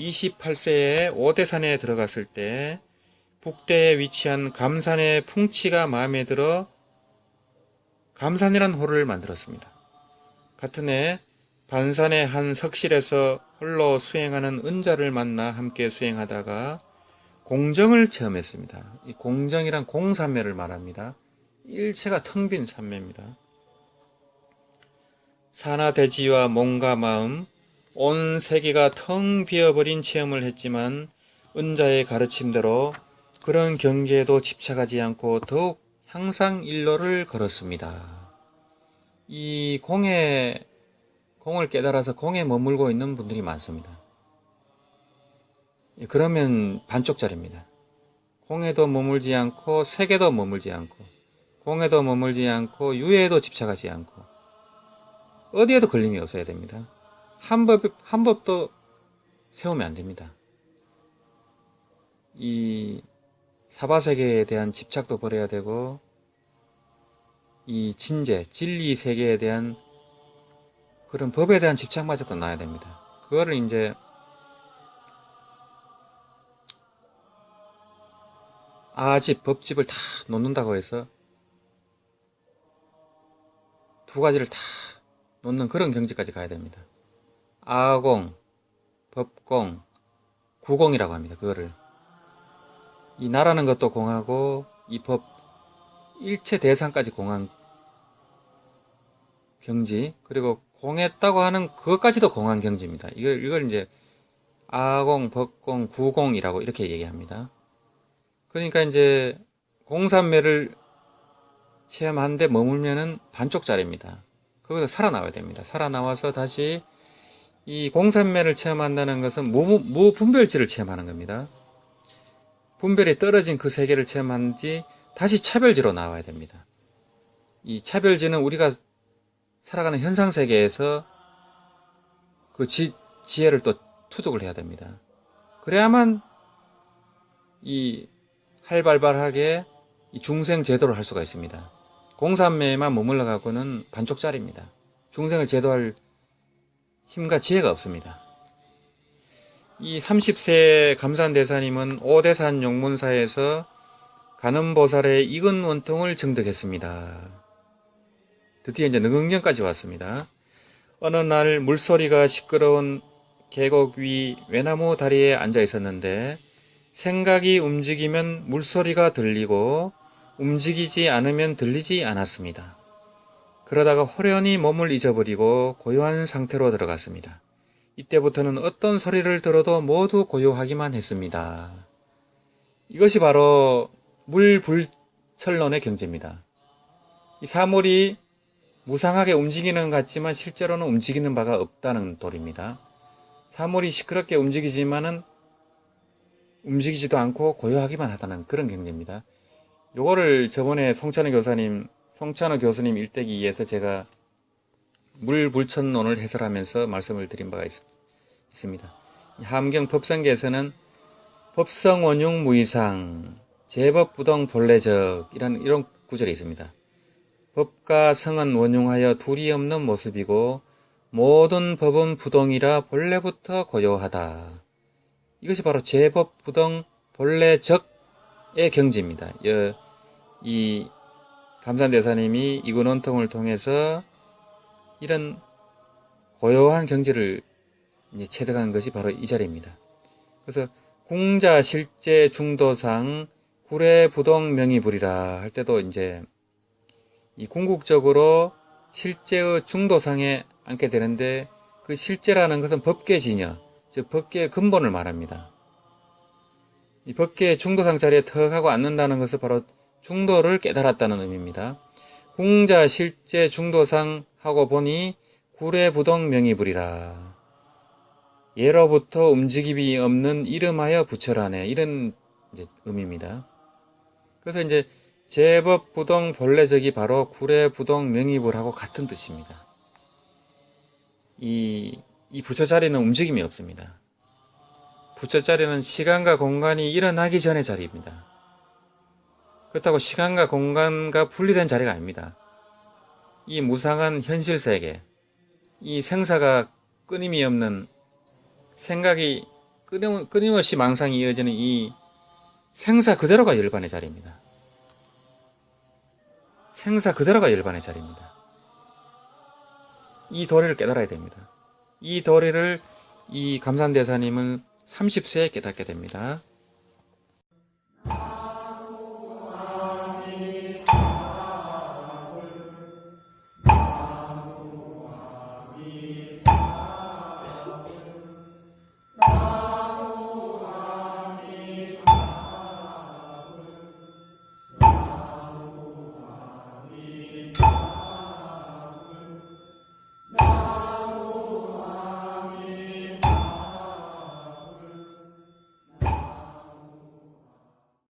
28세에 오대산에 들어갔을 때 북대에 위치한 감산의 풍치가 마음에 들어 감산이란 호를 만들었습니다. 같은 해 반산의 한 석실에서 홀로 수행하는 은자를 만나 함께 수행하다가 공정을 체험했습니다. 이 공정이란 공산매를 말합니다. 일체가 텅 빈 산매입니다. 산하대지와 몸과 마음, 온 세계가 텅 비어버린 체험을 했지만 은자의 가르침대로 그런 경계에도 집착하지 않고 더욱 향상 일로를 걸었습니다. 이 공에 공을 깨달아서 공에 머물고 있는 분들이 많습니다. 예, 그러면 반쪽짜리입니다. 공에도 머물지 않고 세계도 머물지 않고 공에도 머물지 않고 유에도 집착하지 않고 어디에도 걸림이 없어야 됩니다. 한 법, 한 법도 세우면 안 됩니다. 이 사바세계에 대한 집착도 버려야 되고, 이 진제, 진리 세계에 대한 그런 법에 대한 집착마저도 놔야 됩니다. 그거를 이제 아집, 법집을 다 놓는다고 해서 두 가지를 다 놓는 그런 경지까지 가야 됩니다. 아공, 법공, 구공이라고 합니다. 그거를. 이 나라는 것도 공하고 이 법 일체 대상까지 공한 경지 그리고 공했다고 하는 그것까지도 공한 경지입니다. 이걸 이걸 이제 아공, 법공, 구공이라고 이렇게 얘기합니다. 그러니까 이제 공산매를 체험하는데 머물면은 반쪽짜리입니다. 거기서 살아나와야 됩니다. 살아나와서 다시 이 공산매를 체험한다는 것은 무, 무분별지를 체험하는 겁니다. 분별이 떨어진 그 세계를 체험한 뒤 다시 차별지로 나와야 됩니다. 이 차별지는 우리가 살아가는 현상 세계에서 그 지, 지혜를 또 투득을 해야 됩니다. 그래야만 이 활발발하게 이 중생 제도를 할 수가 있습니다. 공산매에만 머물러 갖고는 반쪽짜리입니다. 중생을 제도할 힘과 지혜가 없습니다. 이 30세 감산대사님은 오대산 용문사에서 간음보살의 익은 원통을 증득했습니다. 드디어 이제 능응경까지 왔습니다. 어느 날 물소리가 시끄러운 계곡 위 외나무 다리에 앉아 있었는데 생각이 움직이면 물소리가 들리고 움직이지 않으면 들리지 않았습니다. 그러다가 호련히 몸을 잊어버리고 고요한 상태로 들어갔습니다. 이때부터는 어떤 소리를 들어도 모두 고요하기만 했습니다. 이것이 바로 물불철론의 경제입니다. 이 사물이 무상하게 움직이는 것 같지만 실제로는 움직이는 바가 없다는 도리입니다. 사물이 시끄럽게 움직이지만은 움직이지도 않고 고요하기만 하다는 그런 경제입니다. 요거를 저번에 송찬호 교사님, 송찬호 교수님 일대기에서 제가 물불천론을 해설하면서 말씀을 드린 바가 있, 습니다 함경 법성계에서는 법성 원용 무이상, 제법 부동 본래적 이런 이런 구절이 있습니다. 법과 성은 원용하여 둘이 없는 모습이고 모든 법은 부동이라 본래부터 고요하다. 이것이 바로 제법 부동 본래적의 경지입니다. 이 감산 대사님이 이근원통을 통해서 이런 고요한 경지를 체득한 것이 바로 이 자리입니다. 그래서 공자 실제 중도상 구례 부동 명의불이라 할 때도 이제 이 궁극적으로 실제의 중도상에 앉게 되는데 그 실제라는 것은 법계 진여, 즉 법계의 근본을 말합니다. 이 법계의 중도상 자리에 턱 하고 앉는다는 것은 바로 중도를 깨달았다는 의미입니다. 공자 실제 중도상 하고 보니 구례 부동 명의불이라. 예로부터 움직임이 없는 이름하여 부처라네. 이런 의미입니다. 그래서 이제 제법 부동 본래적이 바로 구례 부동 명의불하고 같은 뜻입니다. 이, 이 부처 자리는 움직임이 없습니다. 부처 자리는 시간과 공간이 일어나기 전의 자리입니다. 그렇다고 시간과 공간과 분리된 자리가 아닙니다. 이 무상한 현실 세계, 이 생사가 끊임이 없는 생각이 끊임, 끊임없이 망상이 이어지는 이 생사 그대로가 열반의 자리입니다. 생사 그대로가 열반의 자리입니다. 이 도리를 깨달아야 됩니다. 이 도리를 이 감산대사님은 30세에 깨닫게 됩니다.